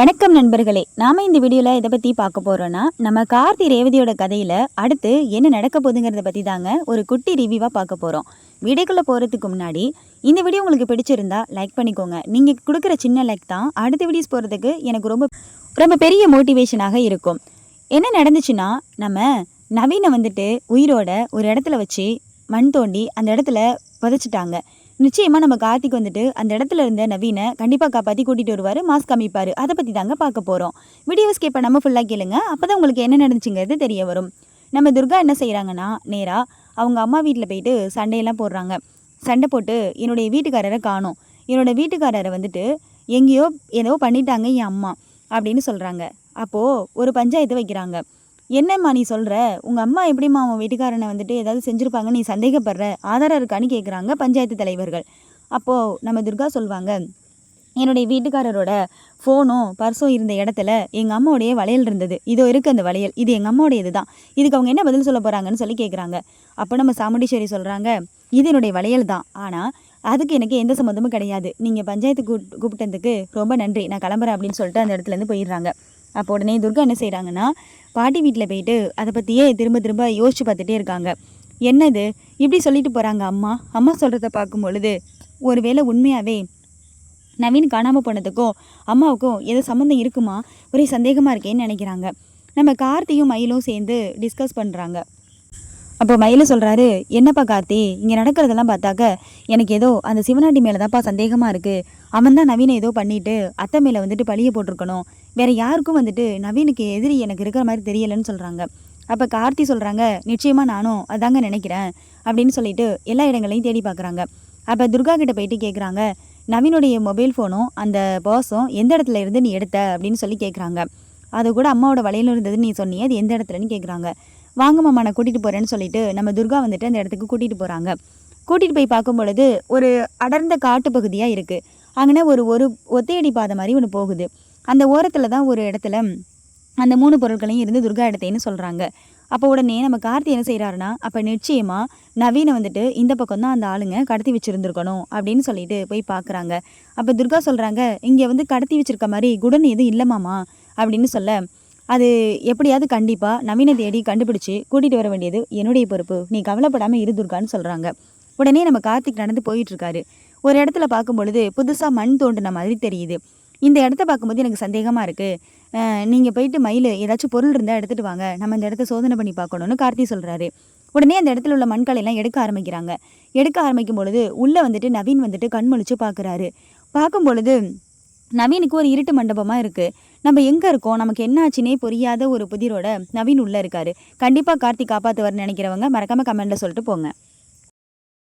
வணக்கம் நண்பர்களே நாம இந்த வீடியோவில் இதை பற்றி பார்க்க போகிறோன்னா நம்ம கார்த்தி ரேவதியோட கதையில் அடுத்து என்ன நடக்க போகுதுங்கிறத பற்றி தாங்க ஒரு குட்டி ரிவ்யூவாக பார்க்க போகிறோம் வீடியோக்குள்ளே போகிறதுக்கு முன்னாடி இந்த வீடியோ உங்களுக்கு பிடிச்சிருந்தா லைக் பண்ணிக்கோங்க. நீங்கள் கொடுக்குற சின்ன லைக் தான் அடுத்த வீடியோஸ் போகிறதுக்கு எனக்கு ரொம்ப ரொம்ப பெரிய மோட்டிவேஷனாக இருக்கும். என்ன நடந்துச்சுன்னா நம்ம நவீனை வந்துட்டு உயிரோட ஒரு இடத்துல வச்சு மண் தோண்டி அந்த இடத்துல புதைச்சிட்டாங்க. நிச்சயமாக நம்ம கார்த்திக் வந்துட்டு அந்த இடத்துல இருந்த நவீனை கண்டிப்பாக காப்பாற்றி கூட்டிகிட்டு வருவார் மாஸ்க் காமிப்பார். அதை பற்றி தாங்க பார்க்க போகிறோம் வீடியோ ஸ்கிப் பண்ணாமல் ஃபுல்லாக கேளுங்க. அப்போ தான் உங்களுக்கு என்ன நடந்துச்சுங்கிறது தெரிய வரும். நம்ம துர்கா என்ன செய்கிறாங்கன்னா நேராக அவங்க அம்மா வீட்டில் போயிட்டு சண்டையெல்லாம் போடுறாங்க. சண்டை போட்டு என்னுடைய வீட்டுக்காரரை காணும். என்னோட வீட்டுக்காரரை வந்துட்டு எங்கேயோ ஏதோ பண்ணிட்டாங்க என் அம்மா அப்படின்னு சொல்கிறாங்க அப்போது ஒரு பஞ்சாயத்து வைக்கிறாங்க. என்னம்மா நீ சொல்கிற உங்கள் அம்மா எப்படிம்மா அவன் வீட்டுக்காரனை வந்துட்டு ஏதாவது செஞ்சுருப்பாங்க நீ சந்தேகப்படுற? ஆதாரம் இருக்கான்னு கேட்குறாங்க பஞ்சாயத்து தலைவர்கள். அப்போது நம்ம துர்கா சொல்லுவாங்க என்னுடைய வீட்டுக்காரரோட ஃபோனும் பர்ஸும் இருந்த இடத்துல எங்கள் அம்மாவுடைய வளையல் இருந்தது. இதோ இருக்குது அந்த வளையல். இது எங்கள் அம்மாவுடையது தான். இதுக்கு அவங்க என்ன பதில் சொல்ல போகிறாங்கன்னு சொல்லி கேட்குறாங்க அப்போ நம்ம சாமுண்டீஸ்வரி சொல்கிறாங்க இது என்னுடைய வளையல் தான். ஆனால் அதுக்கு எனக்கு எந்த சம்மந்தமும் கிடையாது. நீங்கள் பஞ்சாயத்து கூப் கூப்பிட்டதுக்கு ரொம்ப நன்றி. நான் கிளம்புறேன் அப்படின்னு சொல்லிட்டு அந்த இடத்துலேருந்து போயிடுறாங்க. அப்போ உடனே துர்கா என்ன செய்கிறாங்கன்னா பாட்டி வீட்டில் போயிட்டு அதை பற்றியே திரும்ப திரும்ப யோசிச்சு பார்த்துட்டே இருக்காங்க. என்னது? இப்படி சொல்லிட்டு போகிறாங்க அம்மா. அம்மா சொல்கிறத பார்க்கும் பொழுது ஒருவேளை உண்மையாகவே நவீன் காணாமல் போனதுக்கும் அம்மாவுக்கும் ஏதோ சம்மந்தம் இருக்குமா? ஒரே சந்தேகமாக இருக்கேன்னு நினைக்கிறாங்க. நம்ம கார்த்தியும் மயிலும் சேர்ந்து டிஸ்கஸ் பண்ணுறாங்க அப்போ மயில சொல்கிறாரு என்னப்பா கார்த்தி இங்கே நடக்கிறதெல்லாம் பார்த்தாக்க எனக்கு ஏதோ அந்த சிவனாட்டி மேலே தான்ப்பா சந்தேகமாக இருக்குது அவன் தான் நவீனை ஏதோ பண்ணிட்டு அத்தை மேலே வந்துட்டு பழிய போட்டிருக்கணும். வேற யாருக்கும் வந்துட்டு நவீனுக்கு எதிரி எனக்கு இருக்கிற மாதிரி தெரியலைன்னு சொல்கிறாங்க அப்போ கார்த்தி சொல்கிறாங்க நிச்சயமாக நானும் அதாங்க நினைக்கிறேன் அப்படின்னு சொல்லிட்டு எல்லா இடங்களையும் தேடி பார்க்குறாங்க அப்போ துர்கா கிட்ட போயிட்டு கேட்குறாங்க நவீனுடைய மொபைல் ஃபோனும் அந்த பர்ஸும் எந்த இடத்துல இருந்து நீ எடுத்த? அப்படின்னு சொல்லி கேட்குறாங்க அது கூட அம்மாவோட வலையில் இருந்தது நீ சொன்னியே அது எந்த இடத்துலன்னு கேட்குறாங்க வாங்க மாமா நான் கூட்டிகிட்டு போகிறேன்னு சொல்லிட்டு நம்ம துர்கா வந்துட்டு அந்த இடத்துக்கு கூட்டிகிட்டு போகிறாங்க கூட்டிகிட்டு போய் பார்க்கும் பொழுது ஒரு அடர்ந்த காட்டு பகுதியாக இருக்குது அங்கே ஒரு ஒரு ஒத்தையடி பாதை மாதிரி ஒன்று போகுது. அந்த ஓரத்தில் தான் ஒரு இடத்துல அந்த மூணு பொருட்களையும் இருந்து துர்கா இடத்தைன்னு சொல்கிறாங்க அப்போ உடனே நம்ம கார்த்தி என்ன செய்கிறாருன்னா அப்போ நிச்சயமாக நவீனை வந்துட்டு இந்த பக்கம் தான் அந்த ஆளுங்க கடத்தி வச்சுருந்துருக்கணும் அப்படின்னு சொல்லிட்டு போய் பார்க்குறாங்க அப்போ துர்கா சொல்கிறாங்க இங்கே வந்து கடத்தி வச்சுருக்க மாதிரி குடன் எதுவும் இல்லைமாமா அப்படின்னு சொல்ல அது எப்படியாவது கண்டிப்பாக நவீன தேடி கண்டுபிடிச்சி கூட்டிகிட்டு வர வேண்டியது என்னுடைய பொறுப்பு. நீ கவலைப்படாமல் இரு துர்கான்னு சொல்கிறாங்க உடனே நம்ம கார்த்திக் நடந்து போயிட்டுருக்காரு ஒரு இடத்துல பார்க்கும் பொழுது புதுசாக மண் தோண்டின மாதிரி தெரியுது. இந்த இடத்த பார்க்கும்போது எனக்கு சந்தேகமாக இருக்குது நீங்கள் போயிட்டு மயில் ஏதாச்சும் பொருள் இருந்தால் எடுத்துகிட்டு வாங்க. நம்ம இந்த இடத்த சோதனை பண்ணி பார்க்கணுன்னு கார்த்தி சொல்கிறாரு உடனே அந்த இடத்துல உள்ள மண்களை எல்லாம் எடுக்க ஆரம்பிக்கிறாங்க. எடுக்க ஆரம்பிக்கும் பொழுது உள்ளே வந்துட்டு நவீன் வந்துட்டு கண்முழிச்சு பார்க்குறாரு. பார்க்கும் பொழுது நவீனுக்கு ஒரு இருட்டு மண்டபமாக இருக்குது நம்ம எங்கே இருக்கோம்? நமக்கு என்ன ஆச்சுனே புரியாத ஒரு புதிரோட நவீன் உள்ளே இருக்காரு. கண்டிப்பாக கார்த்திக் காப்பாற்றுவார்னு நினைக்கிறவங்க மறக்காமல் கமெண்ட்டில் சொல்லிட்டு போங்க.